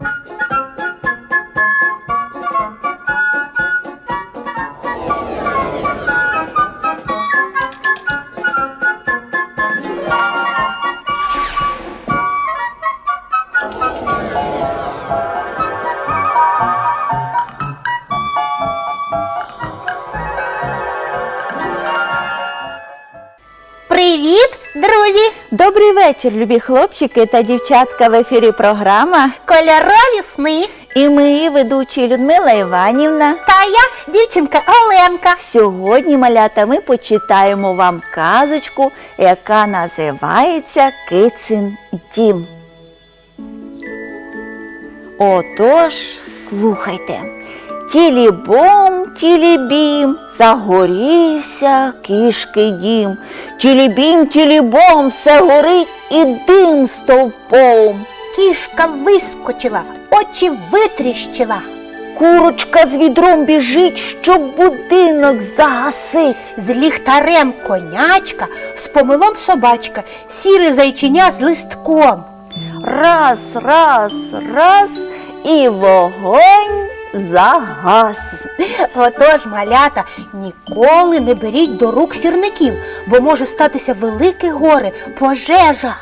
Thank you. Привіт, друзі! Добрий вечір, любі хлопчики та дівчатка в ефірі програма. Кольорові сни. І ми, ведучі Людмила Іванівна. Та я дівчинка Оленка. Сьогодні, малята, ми почитаємо вам казочку, яка називається Кицин дім. Отож, слухайте. Тілібом, тілібім, загорівся кішки дім. Тілібім, тілібом, все горить і дим стовпом. Кішка вискочила, очі витріщила. Курочка з відром біжить, щоб будинок загасить. З ліхтарем конячка, з помилом собачка, сіре зайчиня з листком. Раз, раз, раз, і вогонь загас. Отож, малята, ніколи не беріть до рук сірників, бо може статися велике горе, пожежа.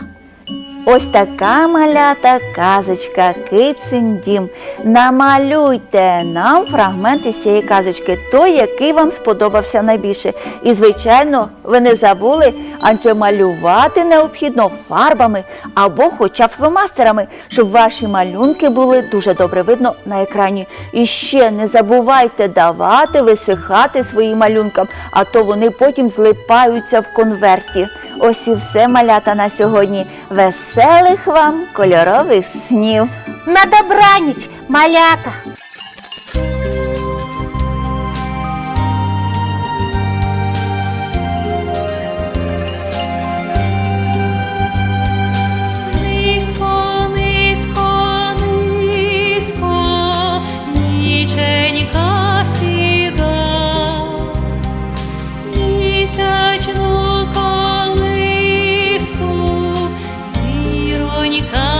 Ось така малята казочка Кицин дім. Намалюйте нам фрагмент із цієї казочки, той, який вам сподобався найбільше. І, звичайно, ви не забули, адже малювати необхідно фарбами або хоча б фломастерами, щоб ваші малюнки були дуже добре видно на екрані. І ще не забувайте давати висихати своїм малюнкам, а то вони потім злипаються в конверті. Ось і все малята на сьогодні. Веселих вам кольорових снів! На добраніч, малята! 你看。